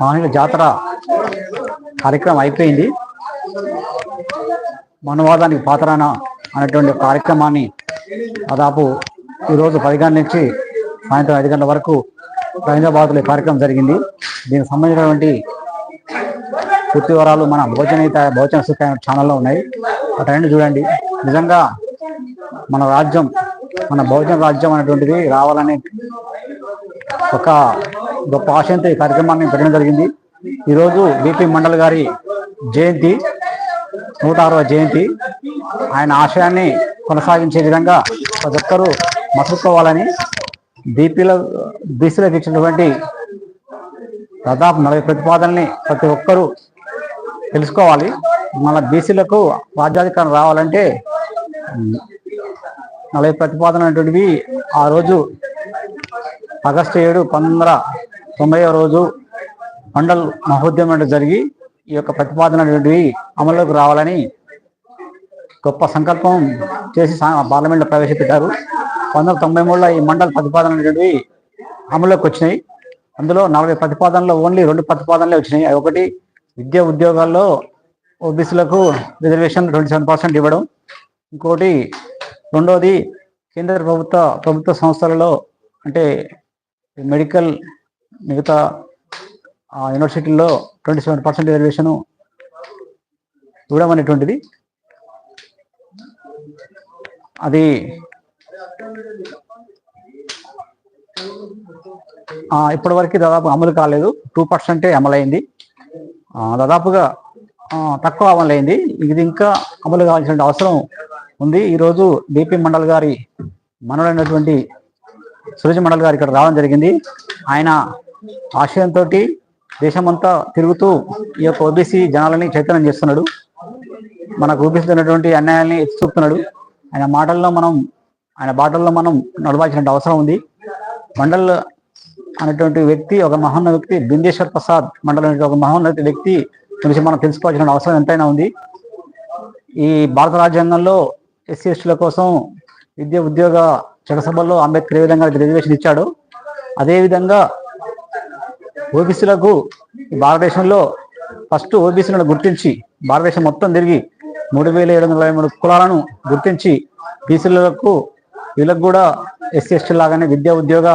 మామూలుగా జాతర కార్యక్రమం అయిపోయింది. మనవాదానికి పాత్రాన అనేటువంటి కార్యక్రమాన్ని దాదాపు ఈరోజు పది గంటల నుంచి సాయంత్రం ఐదు గంటల వరకు హైదరాబాద్లో కార్యక్రమం జరిగింది. దీనికి సంబంధించినటువంటి పూర్తి వివరాలు మన భోజన భోజన ఛానల్లో ఉన్నాయి. అటు చూడండి. నిజంగా మన రాజ్యం మన భోజన రాజ్యం అనేటువంటిది రావాలని ఒక గొప్ప ఆశయంతో ఈ కార్యక్రమాన్ని పెట్టడం జరిగింది. ఈరోజు బిపి మండల్ గారి జయంతి నూట అరవై జయంతి. ఆయన ఆశయాన్ని కొనసాగించే విధంగా ప్రతి ఒక్కరూ మసులుకోవాలని బీపీలో బీసీలకు ఇచ్చినటువంటి దాదాపు నలభై ప్రతిపాదనని ప్రతి ఒక్కరూ తెలుసుకోవాలి. మన బీసీలకు రాజ్యాధికారం రావాలంటే నలభై ప్రతిపాదన అనేటువంటివి ఆ రోజు ఆగస్టు ఏడు పంతొమ్మిది తొంభైవ తొంభై రోజు మండల్ మహోద్యమం జరిగి ఈ యొక్క ప్రతిపాదన అనేటువంటివి అమల్లోకి రావాలని గొప్ప సంకల్పం చేసి పార్లమెంట్లో ప్రవేశపెట్టారు. పంతొమ్మిది వందల తొంభై మూడులో ఈ మండల ప్రతిపాదన అనేటువంటివి అమల్లోకి వచ్చినాయి. అందులో నలభై ప్రతిపాదనలో ఓన్లీ రెండు ప్రతిపాదనలే వచ్చినాయి. అవి ఒకటి విద్యా ఉద్యోగాల్లో ఓబీసీలకు రిజర్వేషన్ ట్వంటీ సెవెన్ పర్సెంట్ ఇవ్వడం. ఇంకోటి రెండోది కేంద్ర ప్రభుత్వ ప్రభుత్వ సంస్థలలో అంటే మెడికల్ మిగతా ఆ, యూనివర్సిటీల్లో ట్వంటీ సెవెన్ పర్సెంట్ రిజర్వేషన్ ఇవ్వడం అనేటువంటిది అది ఇప్పటివరకు ఇప్పటి వరకు దాదాపు అమలు కాలేదు. టూ పర్సెంటే అమలైంది. దాదాపుగా తక్కువ అమలైంది. ఇది ఇంకా అమలు కావాల్సిన అవసరం ఉంది. ఈరోజు డిపి మండల్ గారి మనవడైనటువంటి సూరజ్ మండల్ గారు ఇక్కడ రావడం జరిగింది. ఆయన ఆశయంతో దేశమంతా తిరుగుతూ ఈ యొక్క ఓబీసీ జనాలని చైతన్యం చేస్తున్నాడు. మనకు ఊపిస్తున్నటువంటి అన్యాయాన్ని ఎత్తి చూపుతున్నాడు. ఆయన మాటల్లో మనం ఆయన బాటల్లో మనం నడవాల్సిన అవసరం ఉంది. మండల్ అనేటువంటి వ్యక్తి ఒక మహోన్నత వ్యక్తి బిందేశ్వర్ ప్రసాద్ మండల్ అనే ఒక మహోన్నత వ్యక్తి గురించి మనం తెలుసుకోవాల్సిన అవసరం ఎంతైనా ఉంది. ఈ భారత రాజ్యాంగంలో ఎస్సీ ఎస్టీల కోసం విద్య ఉద్యోగ చట్టసభలో అంబేద్కర్ ఏ విధంగా రిజర్వేషన్ ఇచ్చాడో అదేవిధంగా ఓబీసీలకు భారతదేశంలో ఫస్ట్ ఓబీసీలను గుర్తించి భారతదేశం మొత్తం తిరిగి మూడు వేల ఏడు వందల మూడు కులాలను గుర్తించి బీసీలకు వీళ్ళకు కూడా ఎస్సీ ఎస్టీ లాగానే విద్యా ఉద్యోగ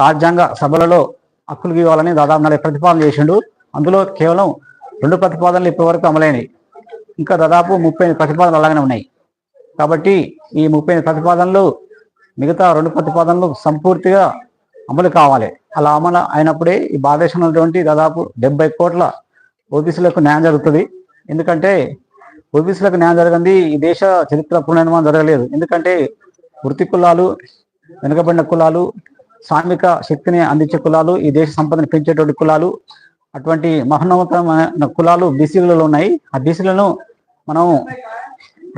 రాజ్యాంగ సభలలో హక్కులు ఇవ్వాలని దాదాపు నలభై ప్రతిపాదన చేసిండు. అందులో కేవలం రెండు ప్రతిపాదనలు ఇప్పటివరకు అమలైనవి ఇంకా దాదాపు ముప్పై ప్రతిపాదనలు అలాగనే ఉన్నాయి. కాబట్టి ఈ ముప్పై ప్రతిపాదనలు మిగతా రెండు ప్రతిపాదనలు సంపూర్తిగా అమలు కావాలి. అలా అమలు అయినప్పుడే ఈ భారతదేశంలో ఉన్నటువంటి దాదాపు డెబ్బై కోట్ల ఓబీసీలకు న్యాయం జరుగుతుంది. ఎందుకంటే ఓబీసీలకు న్యాయం జరగంది ఈ దేశ చరిత్ర పునర్నిర్మాణం జరగలేదు. ఎందుకంటే వృత్తి కులాలు వెనుకబడిన కులాలు సాంఘిక శక్తిని అందించే కులాలు ఈ దేశ సంపదను పెంచేటువంటి కులాలు అటువంటి మహోన్నతమైన కులాలు బీసీలలో ఉన్నాయి. ఆ బీసీలను మనం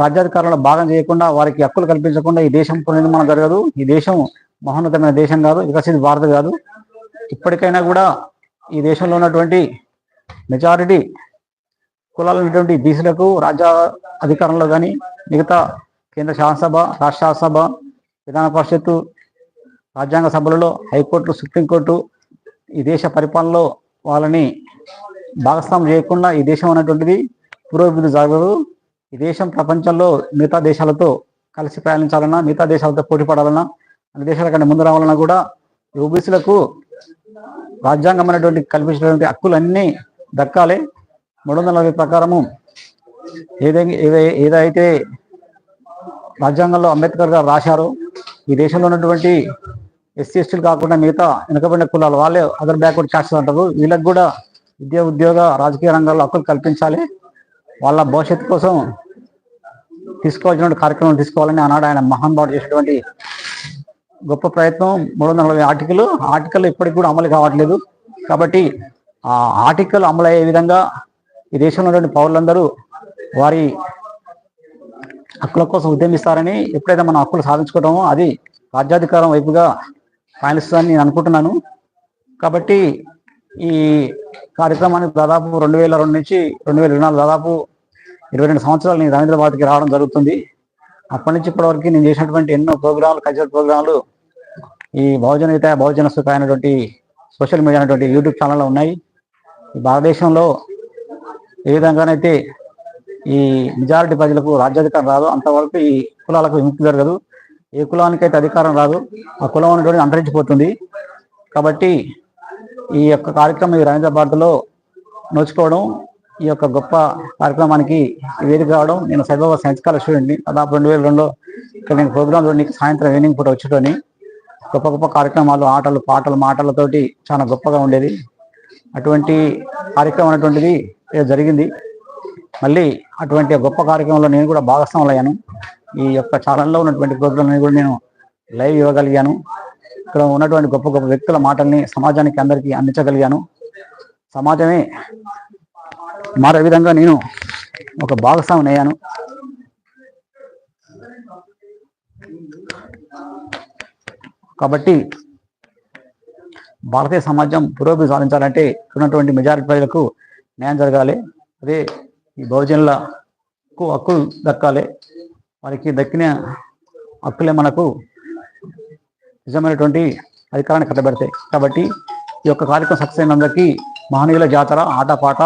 రాజ్యాధికారంలో భాగం చేయకుండా వారికి హక్కులు కల్పించకుండా ఈ దేశం పునర్నిర్మాణం జరగదు. ఈ దేశం మహోన్నతమైన దేశం కాదు వికసిత భారత కాదు. ఇప్పటికైనా కూడా ఈ దేశంలో ఉన్నటువంటి మెజారిటీ కులాలు ఉన్నటువంటి బీసీలకు రాజ్య అధికారంలో కానీ మిగతా కేంద్ర శాసనసభ రాష్ట్ర శాసనసభ విధాన పరిషత్తు రాజ్యాంగ సభలలో హైకోర్టు సుప్రీంకోర్టు ఈ దేశ పరిపాలనలో వాళ్ళని భాగస్వామ్యం చేయకుండా ఈ దేశం అనేటువంటిది పురోభివృద్ధి జరగదు. ఈ దేశం ప్రపంచంలో మిగతా దేశాలతో కలిసి ప్రయాణించాలన్నా మిగతా దేశాలతో పోటీ పడాలన్నా అన్ని దేశాల కంటే ముందు రావాలన్నా కూడా ఓబీసీలకు రాజ్యాంగం అనేటువంటి కల్పించినటువంటి హక్కులన్నీ దక్కాలి. మూడు వందల నలభై ప్రకారము ఏదైతే ఏదై- ఏదైతే రాజ్యాంగంలో అంబేద్కర్ గారు రాశారో ఈ దేశంలో ఉన్నటువంటి ఎస్సీ ఎస్టీలు కాకుండా మిగతా వెనుకబడిన కులాలు వాళ్ళే అదర్ బ్యాక్వర్డ్ క్యాస్ట్ అంటారు. వీళ్ళకి కూడా విద్యా ఉద్యోగ రాజకీయ రంగాల్లో హక్కులు కల్పించాలి. వాళ్ళ భవిష్యత్తు కోసం తీసుకోవాల్సిన కార్యక్రమం తీసుకోవాలని ఆనాడు ఆయన మహానుభావుడు చేసినటువంటి గొప్ప ప్రయత్నం. మూడు వందల నలభై ఆర్టికల్. ఆర్టికల్ ఇప్పటికి కూడా అమలు కావట్లేదు. కాబట్టి ఆ ఆర్టికల్ అమలు అయ్యే విధంగా ఈ దేశంలో ఉన్నటువంటి పౌరులందరూ వారి హక్కుల కోసం ఉద్యమిస్తారని ఎప్పుడైతే మనం హక్కులు సాధించుకోవటమో అది రాజ్యాధికారం వైపుగా పయనిస్తుందని నేను అనుకుంటున్నాను. కాబట్టి ఈ కార్యక్రమానికి దాదాపు రెండు వేల రెండు నుంచి రెండు వేల ఇరవై నాలుగు దాదాపు ఇరవై రెండు సంవత్సరాలు నేను రవీంద్రబాద్కి రావడం జరుగుతుంది. అప్పటి నుంచి ఇప్పటి వరకు నేను చేసినటువంటి ఎన్నో ప్రోగ్రాంలు కల్చరల్ ప్రోగ్రాంలు ఈ బహుజనత బహుజన సుఖ అయినటువంటి సోషల్ మీడియా అనేటువంటి యూట్యూబ్ ఛానళ్ళు ఉన్నాయి. ఈ భారతదేశంలో ఏ విధంగానైతే ఈ మెజారిటీ ప్రజలకు రాజ్యాధికారం రాదు అంతవరకు ఈ కులాలకు విముక్తి జరగదు. ఏ కులానికైతే అధికారం రాదు ఆ కులం అనేటువంటి అంతరించిపోతుంది. కాబట్టి ఈ యొక్క కార్యక్రమం ఈ రవీంద్ర భారతిలో నోచుకోవడం ఈ యొక్క గొప్ప కార్యక్రమానికి వేదిక కావడం నేను సైబాబా సైన్స్ కాలేజ్ స్టూడెంట్ని దాదాపు రెండు వేల రెండులో ఇక్కడ నేను ప్రోగ్రాంలో నీకు సాయంత్రం ఈవినింగ్ పూట వచ్చేటోని గొప్ప గొప్ప కార్యక్రమాలు ఆటలు పాటలు మాటలతోటి చాలా గొప్పగా ఉండేది. అటువంటి కార్యక్రమం అనేటువంటిది జరిగింది. మళ్ళీ అటువంటి గొప్ప కార్యక్రమంలో నేను కూడా భాగస్వాములు అయ్యాను. ఈ యొక్క ఛానల్లో ఉన్నటువంటి ప్రోగ్రాంని కూడా నేను లైవ్ ఇవ్వగలిగాను. ఇక్కడ ఉన్నటువంటి గొప్ప గొప్ప వ్యక్తుల మాటల్ని సమాజానికి అందరికీ అందించగలిగాను. సమాజమే మారే విధంగా నేను ఒక భాగస్వామిని అయ్యాను. కాబట్టి భారతీయ సమాజం పురోగతి సాధించాలంటే ఉన్నటువంటి మెజారిటీ ప్రజలకు న్యాయం జరగాలి. అదే ఈ బహుజనులకు హక్కులు దక్కాలి. వారికి దక్కిన హక్కులే మనకు నిజమైనటువంటి అధికారాన్ని కట్టబెడతాయి. కాబట్టి ఈ యొక్క కార్యక్రమం సక్సెస్ అయినందరికీ మహనీయుల జాతర ఆటపాట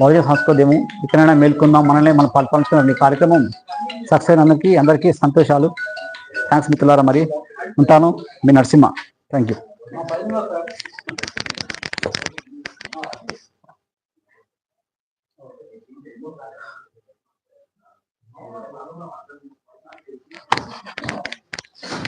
మొదటి సంస్కృతము ఇక్కడైనా మేల్కొందాం. మనల్ని మనం పరిపాలించుకున్న ఈ కార్యక్రమం సక్సెస్ అయినందుకు అందరికీ సంతోషాలు. థ్యాంక్స్ మిత్రులారా మరి. ఉంటాను. మీ నరసింహ. Thank you